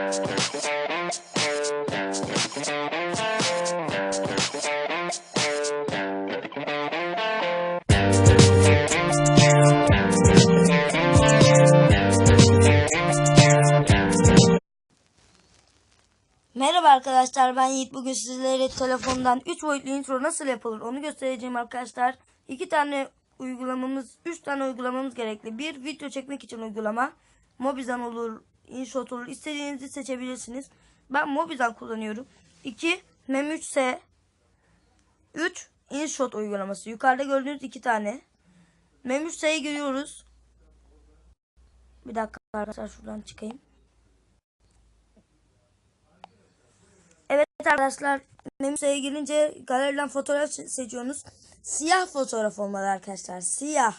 Merhaba arkadaşlar ben Yiğit. Bugün sizlere telefondan 3 boyutlu intro nasıl yapılır onu göstereceğim arkadaşlar. 2 tane uygulamamız, 3 tane uygulamamız gerekli. Bir video çekmek için uygulama. Mobizan olur, InShot olur. İstediğinizi seçebilirsiniz. Ben Mobizan kullanıyorum. 2 Mem3S 3 InShot uygulaması. Yukarıda gördüğünüz 2 tane. Mem3S'ye giriyoruz. Bir dakika arkadaşlar şuradan çıkayım. Evet arkadaşlar Memsa'ya girince galeriden fotoğraf se- seçiyorsunuz. Siyah fotoğraf olmalı arkadaşlar. Siyah.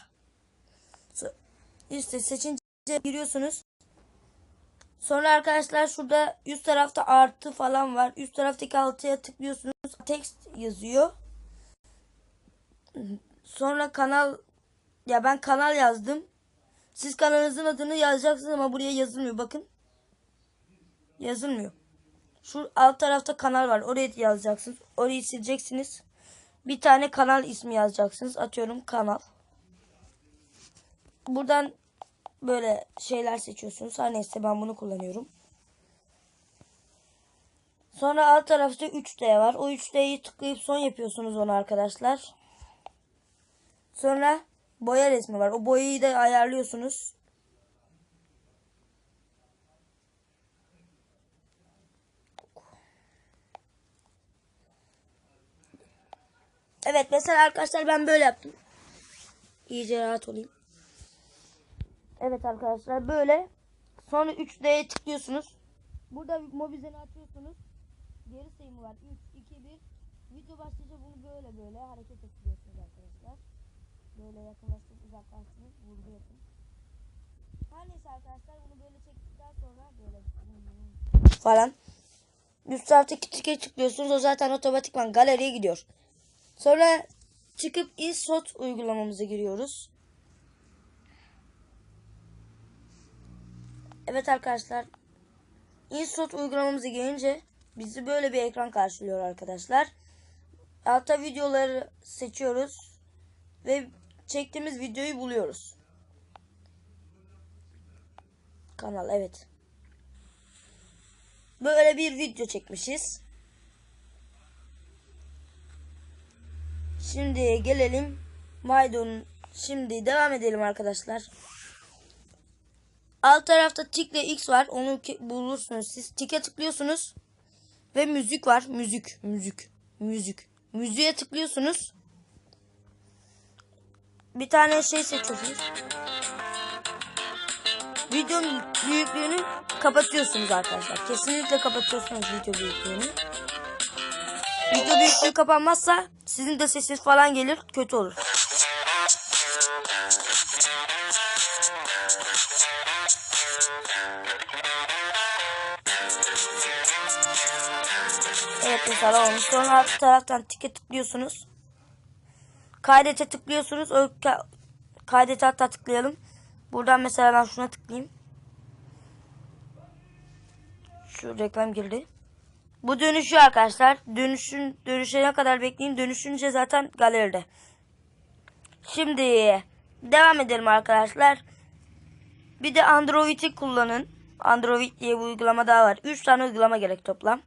İşte seçince giriyorsunuz. Sonra arkadaşlar şurada üst tarafta artı falan var. Üst taraftaki altıya tıklıyorsunuz. Text yazıyor. Sonra kanal ya ben kanal yazdım. Siz kanalınızın adını yazacaksınız ama buraya yazılmıyor. Bakın. Yazılmıyor. Şu alt tarafta kanal var. Oraya yazacaksınız. Orayı sileceksiniz. Bir tane kanal ismi yazacaksınız. Atıyorum kanal. Buradan böyle şeyler seçiyorsunuz. Her neyse ben bunu kullanıyorum. Sonra alt tarafta 3D var. O 3D'yi tıklayıp son yapıyorsunuz onu arkadaşlar. Sonra boya resmi var. O boyayı da ayarlıyorsunuz. Evet mesela arkadaşlar ben böyle yaptım. İyice rahat olayım. Evet arkadaşlar böyle. Sonra 3D'ye tıklıyorsunuz. Burada mobizeni açıyorsunuz. Geri sayımı var. 3, 2, 1. Video başlayınca bunu böyle böyle hareket ettiriyorsunuz arkadaşlar. Böyle yakınlaştırıp uzaklaştırıp vurgu yapın. Her neyse arkadaşlar bunu böyle çektikten sonra böyle falan. Üst taraftaki tike tıklıyorsunuz. O zaten otomatikman galeriye gidiyor. Sonra çıkıp InShot uygulamamıza giriyoruz. Evet arkadaşlar. InShot uygulamamıza gelince bizi böyle bir ekran karşılıyor arkadaşlar. Altta videoları seçiyoruz ve çektiğimiz videoyu buluyoruz. Kanal evet. Böyle bir video çekmişiz. Şimdi gelelim Maydon. Şimdi devam edelim arkadaşlar. Alt tarafta tikle X var. Onu bulursunuz. Siz tike tıklıyorsunuz. Ve müzik var. Müzik. Müzik. Müzik. Müziğe tıklıyorsunuz. Bir tane şey seçiyorsunuz. Videonun büyüklüğünü kapatıyorsunuz arkadaşlar. Kesinlikle kapatıyorsunuz video büyüklüğünü. Video büyüklüğü kapanmazsa sizin de sesiniz falan gelir. Kötü olur. Evet mesela olmuş. Sonra alt taraftan tike tıklıyorsunuz. Kaydete tıklıyorsunuz. O ka- kaydete hatta tıklayalım. Buradan mesela ben şuna tıklayayım. Şu reklam girdi. Bu dönüşüyor arkadaşlar. Dönüşün dönüşene kadar bekleyin. Dönüşünce zaten galeride. Şimdi devam edelim arkadaşlar. Bir de Android'i kullanın. Android diye bir uygulama daha var. 3 tane uygulama gerek toplam.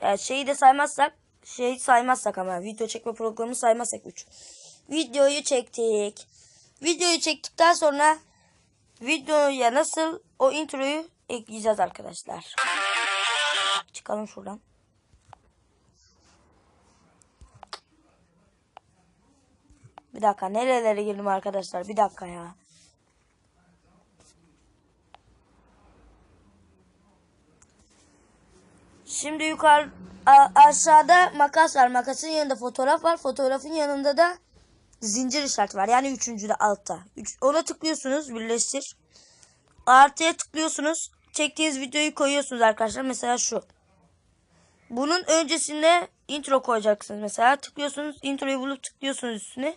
Yani şeyi de saymazsak şey saymazsak ama video çekme programını saymazsak 3. Videoyu çektik. Videoyu çektikten sonra videoya nasıl o introyu ekleyeceğiz arkadaşlar. Çıkalım şuradan. Bir dakika nerelere girdim arkadaşlar bir dakika ya. Şimdi yukarı aşağıda makas var. Makasın yanında fotoğraf var. Fotoğrafın yanında da zincir işareti var. Yani üçüncüde altta. Üç, ona tıklıyorsunuz birleştir. Artıya tıklıyorsunuz. Çektiğiniz videoyu koyuyorsunuz arkadaşlar. Mesela şu. Bunun öncesinde intro koyacaksınız mesela. Tıklıyorsunuz. Introyu bulup tıklıyorsunuz üstüne.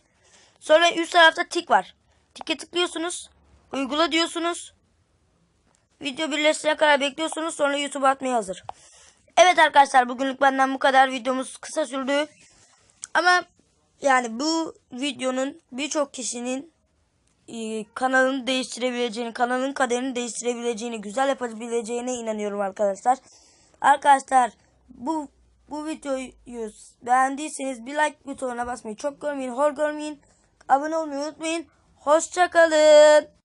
Sonra üst tarafta tik var. Tike tıklıyorsunuz. Uygula diyorsunuz. Video birleşene kadar bekliyorsunuz sonra YouTube'a atmaya hazır. Evet arkadaşlar bugünlük benden bu kadar. Videomuz kısa sürdü. Ama yani bu videonun birçok kişinin e, kanalını değiştirebileceğini, kanalın kaderini değiştirebileceğini, güzel yapabileceğine inanıyorum arkadaşlar. Arkadaşlar bu bu videoyu beğendiyseniz bir like butonuna basmayı çok görmeyin, hor görmeyin. Abone olmayı unutmayın. Hoşçakalın.